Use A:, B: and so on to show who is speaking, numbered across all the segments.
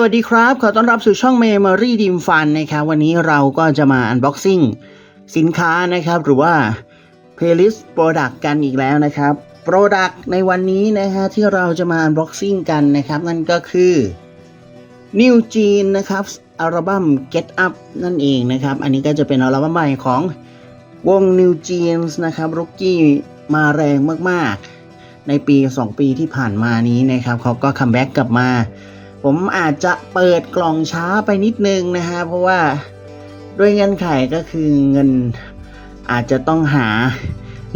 A: สวัสดีครับ ขอต้อนรับสู่ช่อง Memory Dim Fun นะครับวันนี้เราก็จะมา unboxing สินค้านะครับ หรือว่า playlist product กันอีกแล้วนะครับ product ในวันนี้นะฮะที่เราจะมา unboxing กันนะครับ นั่นก็คือ New Jean นะครับอัลบั้ม Get Up นั่นเองนะครับ อันนี้ก็จะเป็นอัลบั้มใหม่ของวง New Jeans นะครับรุกกี้มาแรงมากๆ ในปี 2 ปีที่ผ่านมานี้นะครับเขาก็คัมแบ็กกลับมา ผมอาจจะเปิดกล่องช้าไปนิดนึงนะฮะเพราะว่าด้วยเงื่อนไขก็คือเงินอาจจะต้องหา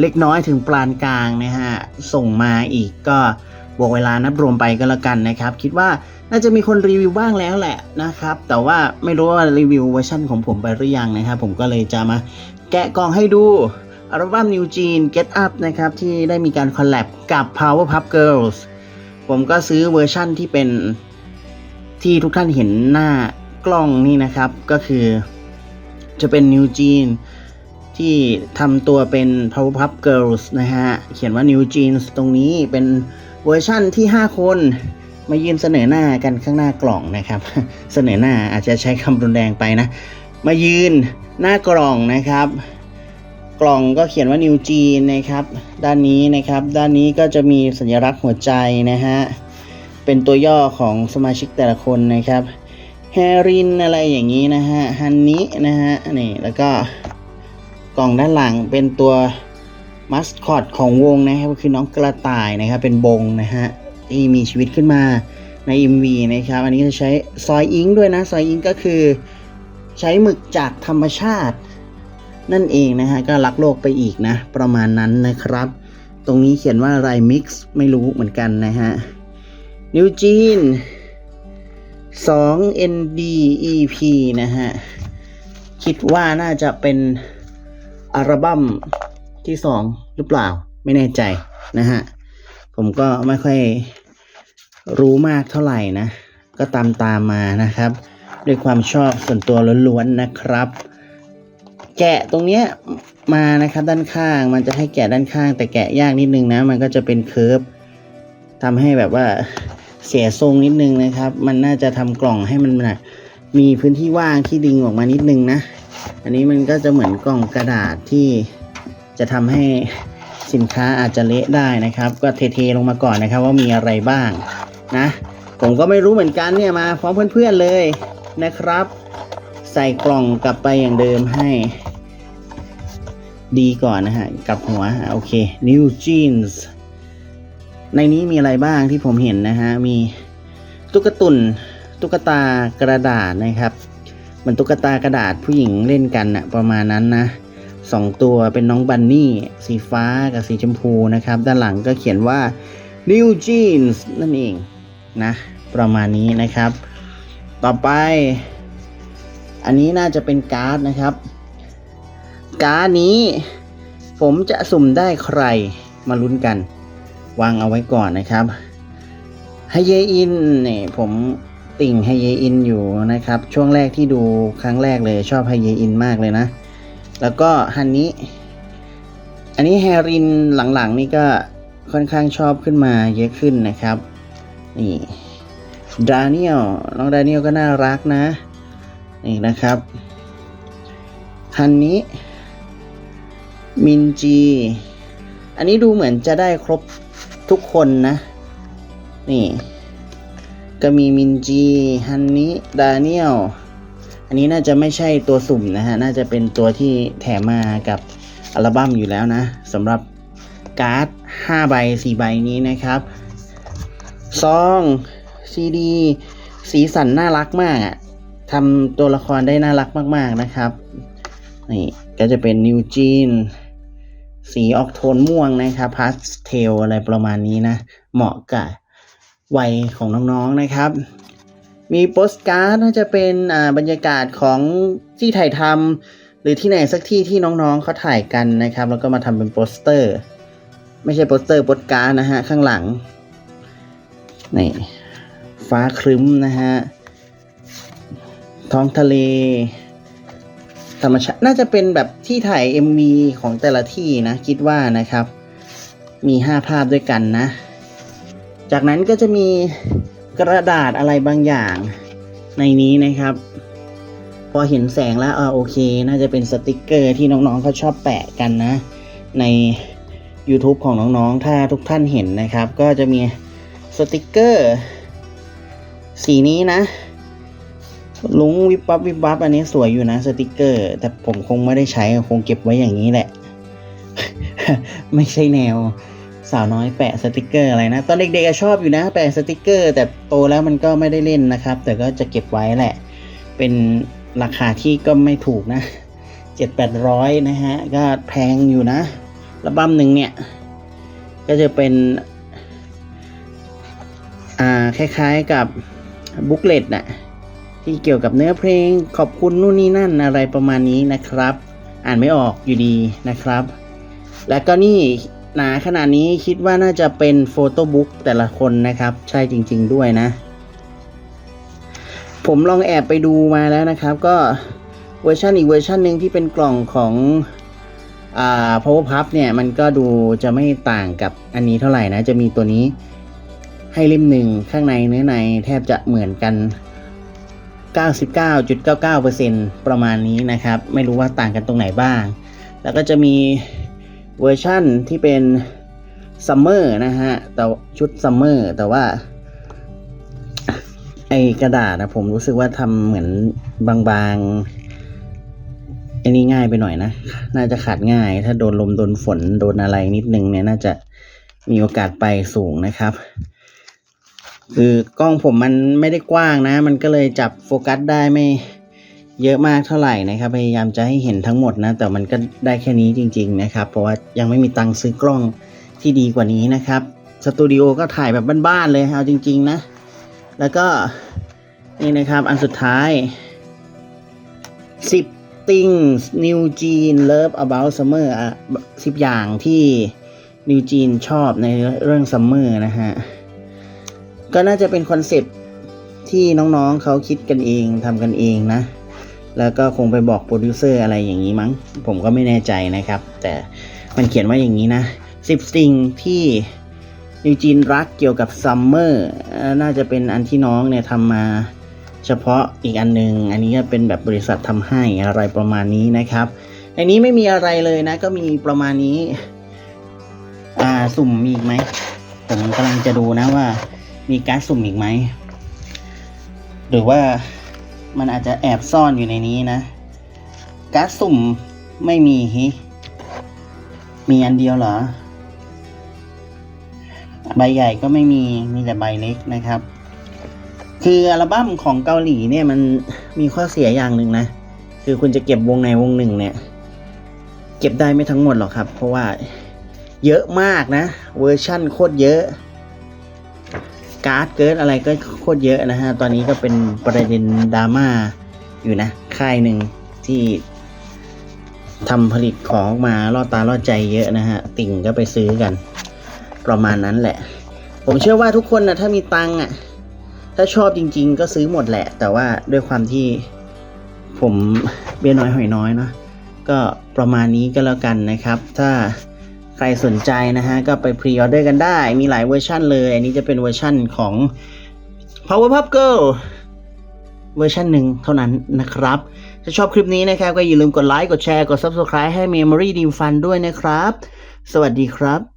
A: เล็กน้อยถึงปานกลางนะฮะส่งมาอีกก็บวกเวลานับรวมไปก็แล้วกันนะครับ คิดว่าน่าจะมีคนรีวิวบ้างแล้วแหละนะครับ แต่ว่าไม่รู้ว่ารีวิวเวอร์ชันของผมไปหรือยังนะครับ ผมก็เลยจะมาแกะกล่องให้ดูอัลบั้ม New Jean Get Up นะครับ ที่ได้มีการคอลแลบกับ Powerpuff Girls ผมก็ซื้อเวอร์ชั่นที่เป็น ที่ทุกท่านเห็นหน้ากล้องนี่นะครับก็คือจะเป็น New Jean ที่ทำตัวเป็น Powerpuff Girls นะฮะ เขียนว่า New Jeans ตรงนี้เป็นเวอร์ชั่นที่ 5 คน มายืนเสนอหน้ากันข้างหน้ากล่องนะครับ เสนอหน้าอาจจะใช้คำรุนแรงไปนะ มายืนหน้ากล่องนะครับ กล่องก็เขียนว่า New Jean นะครับ ด้านนี้นะครับ ด้านนี้ก็จะมีสัญลักษณ์หัวใจนะฮะ เป็นตัวย่อของสมาชิกแต่ละคนนะครับแฮรินอะไรอย่างนี้นะฮะฮันนี้นะฮะนี่แล้วก็กล่องด้านหลังเป็นตัวมัสคอตของวงนะครับก็คือน้องกระต่ายนะครับเป็นบงนะฮะที่มีชีวิตขึ้นมาใน MV นะครับ อันนี้จะใช้ซอยอิงด้วยนะ ซอยอิงก็คือใช้หมึกจากธรรมชาติ นั่นเองนะฮะ ก็รักโลกไปอีกนะ ประมาณนั้นนะครับ ตรงนี้เขียนว่าอะไรมิกซ์ไม่รู้เหมือนกันนะฮะ นิวจีน 2 NDEP นะฮะ คิดว่าน่าจะเป็นอัลบั้มที่ 2 หรือเปล่า ไม่แน่ใจนะฮะ ผมก็ไม่ค่อยรู้มากเท่าไหร่นะ ก็ตามตามมานะครับ ด้วยความชอบส่วนตัวล้วนๆนะครับ แกะตรงเนี้ยมานะครับด้านข้างมันจะให้แกะด้านข้าง แต่แกะยากนิดนึงนะ มันก็จะเป็นเคิร์ฟทำให้แบบว่า เสียทรงนิดนึงนะครับ มันน่าจะทำกล่องให้มันนะมีพื้นที่ว่างที่ดึงออกมานิดนึงนะ อันนี้มันก็จะเหมือนกล่องกระดาษที่จะทำให้สินค้าอาจจะเละได้นะครับ ก็เทๆลงมาก่อนนะครับ ว่ามีอะไรบ้างนะ ผมก็ไม่รู้เหมือนกันเนี่ยมาพร้อมเพื่อนๆเลยนะครับ ใส่กล่องกลับไปอย่างเดิมให้ ดีก่อนนะฮะกับหัวโอเค New Jeans ในนี้มีอะไรบ้างที่ผมเห็นนะฮะ มีตุ๊กตุนตุ๊กตากระดาษนะครับเหมือนตุ๊กตากระดาษผู้หญิงเล่นกันนะประมาณนั้นนะสองตัวเป็นน้องบันนี่ สีฟ้ากับสีชมพูนะครับ ด้านหลังก็เขียนว่า New Jeans นั่นเองนะ ประมาณนี้นะครับ ต่อไป อันนี้น่าจะเป็นการ์ดนะครับ การ์ดนี้ผมจะสุ่มได้ใครมาลุ้นกัน วางเอาไว้ก่อนนะครับไฮเยอินเนี่ยผมติ่งไฮเยอินอยู่นะครับ ช่วงแรกที่ดูครั้งแรกเลยชอบไฮเยอินมากเลยนะ แล้วก็ฮันนี้ อันนี้แฮรินหลังๆ นี่ก็ค่อนข้างชอบขึ้นมาเยอะขึ้นนะครับ นี่ดานิเอลน้องดานิเอลก็น่ารักนะ นี่นะครับฮันนี้มินจี อันนี้ดูเหมือนจะได้ครบ ทุกคนนะ นี่ ก็มีมินจีฮันนี้ดาเนียลอันนี้น่าจะไม่ใช่ตัวสุ่มนะฮะ น่าจะเป็นตัวที่แถมมากับอัลบั้มอยู่แล้วนะสำหรับการ์ด5ใบ4ใบนี้นะครับซองซีดี สีสันน่ารักมากอะ่ะทำตัวละครได้น่ารักมาก ๆนะครับ นี่ ก็จะเป็นนิวจีน สีออกโทนม่วงนะครับพาสเทลอะไรประมาณนี้นะ เหมาะกับวัยของน้องๆนะครับ มีโปสการ์ดน่าจะเป็นบรรยากาศของที่ถ่ายทำหรือที่ไหนสักที่ที่น้องๆเขาถ่ายกันนะครับ แล้วก็มาทำเป็นโปสเตอร์ ไม่ใช่โปสเตอร์โปสการ์ดนะฮะ ข้างหลังนี่ฟ้าครึ้มนะฮะท้องทะเล ธรรมชาติน่าจะเป็นแบบที่ถ่าย MV ของแต่ละที่นะ คิดว่านะครับ มี 5 ภาพด้วยกันนะ จากนั้นก็จะมีกระดาษอะไรบางอย่างในนี้นะครับ พอเห็นแสงแล้วอ่าโอเค น่าจะเป็นสติกเกอร์ที่น้องๆเขาชอบแปะกันนะ ใน YouTube ของน้องๆ ถ้าทุกท่านเห็นนะครับ ก็จะมีสติกเกอร์ สีนี้นะ ลุงวิบวับวิบวับอันนี้สวยอยู่นะสติกเกอร์ แต่ผมคงไม่ได้ใช้คงเก็บไว้อย่างนี้แหละ ไม่ใช่แนว สาวน้อยแปะสติกเกอร์อะไรนะ ตอนเด็กๆชอบอยู่นะ แปะสติกเกอร์ แต่โตแล้วมันก็ไม่ได้เล่นนะครับ แต่ก็จะเก็บไว้แหละ เป็นราคาที่ก็ไม่ถูกนะเจ็ดแปดร้อยนะฮะ ก็แพงอยู่นะระบัมหนึ่งเนี่ย ก็จะเป็น อ่าคล้ายๆกับบุ๊กเลตน่ะ ที่เกี่ยวกับเนื้อเพลงขอบคุณนู่นนี่นั่นอะไรประมาณนี้นะครับ อ่านไม่ออกอยู่ดีนะครับ แล้วก็นี่หนาขนาดนี้คิดว่าน่าจะเป็นโฟโต้บุ๊กแต่ละคนนะครับ ใช่จริง ๆด้วยนะ ผมลองแอบไปดูมาแล้วนะครับ ก็เวอร์ชันอีกเวอร์ชันหนึ่งที่เป็นกล่องของอ่า power puff เนี่ย มันก็ดูจะไม่ต่างกับอันนี้เท่าไหร่นะ จะมีตัวนี้ให้เล่มหนึ่งข้างในเนื้อในแทบจะเหมือนกัน 99.99%ประมาณนี้นะครับ ไม่รู้ว่าต่างกันตรงไหนบ้าง แล้วก็จะมีเวอร์ชั่นที่เป็นซัมเมอร์นะฮะแต่ชุดซัมเมอร์แต่ว่า ไอกระดาษนะผมรู้สึกว่าทำเหมือนบางๆไอ้นี่ง่ายไปหน่อยนะ น่าจะขาดง่าย ถ้าโดนลมโดนฝนโดนอะไรนิดนึงเนี่ยน่าจะมีโอกาสไปสูงนะครับ คือกล้องผมมันไม่ได้กว้างนะ มันก็เลยจับโฟกัสได้ไม่เยอะมากเท่าไหร่นะครับ พยายามจะให้เห็นทั้งหมดนะ แต่มันก็ได้แค่นี้จริง ๆ นะครับ เพราะว่ายังไม่มีตังค์ซื้อกล้องที่ดีกว่านี้นะครับสตูดิโอก็ถ่ายแบบบ้านๆเลยเอาจริง ๆ นะ แล้วก็นี่นะครับอันสุดท้าย 10 things New Jean love about summer อะ10 อย่างที่ New Jean ชอบในเรื่อง summer นะฮะ ก็น่าจะเป็นคอนเซปที่น้องๆเขาคิดกันเองทำกันเองนะ แล้วก็คงไปบอกโปรดิวเซอร์อะไรอย่างนี้มั้ง ผมก็ไม่แน่ใจนะครับ แต่มันเขียนว่าอย่างนี้นะสิบสิ่งที่นิวจีนรักเกี่ยวกับซัมเมอร์น่าจะเป็นอันที่น้องเนี่ยทำมาเฉพาะอีกอันหนึ่งอันนี้ก็เป็นแบบบริษัททำให้อะไรประมาณนี้นะครับ ในนี้ไม่มีอะไรเลยนะ ก็มีประมาณนี้ อ่าสุ่มมีอีกไหมผมกำลังจะดูนะว่า มีการสุ่มอีกไหม หรือว่ามันอาจจะแอบซ่อนอยู่ในนี้นะ การสุ่มไม่มีฮิมีอันเดียวเหรอ ใบใหญ่ก็ไม่มี มีแต่ใบเล็กนะครับ คืออัลบั้มของเกาหลีเนี่ยมันมีข้อเสียอย่างหนึ่งนะ คือคุณจะเก็บวงในวงหนึ่งเนี่ย เก็บได้ไม่ทั้งหมดหรอกครับ เพราะว่าเยอะมากนะ เวอร์ชั่นโคตรเยอะ การ์ดเกิร์ดอะไรก็โคตรเยอะนะฮะ ตอนนี้ก็เป็นประเด็นดราม่าอยู่นะ ค่ายหนึ่งที่ทำผลิตของออกมาล่อตาล่อใจเยอะนะฮะ ติ่งก็ไปซื้อกัน ประมาณนั้นแหละ ผมเชื่อว่าทุกคนนะถ้ามีตังค์อะ ถ้าชอบจริง ๆ ก็ซื้อหมดแหละ แต่ว่าด้วยความที่ผมเบี้ยน้อยหอยน้อยเนาะก็ประมาณนี้ก็แล้วกันนะครับ ถ้า รสนใจนะฮะ ก็ไปพรีออเดอร์กันได้ มีหลายเวอร์ชันเลย อันนี้จะเป็นเวอร์ชันของ Powerpuff Girl เวอร์ชันหนึ่งเท่านั้นนะครับ ถ้าชอบคลิปนี้นะครับ ก็อย่าลืมกดไลค์ กดแชร์ กด Subscribe ให้ Memory Dim Fun ด้วยนะครับ สวัสดีครับ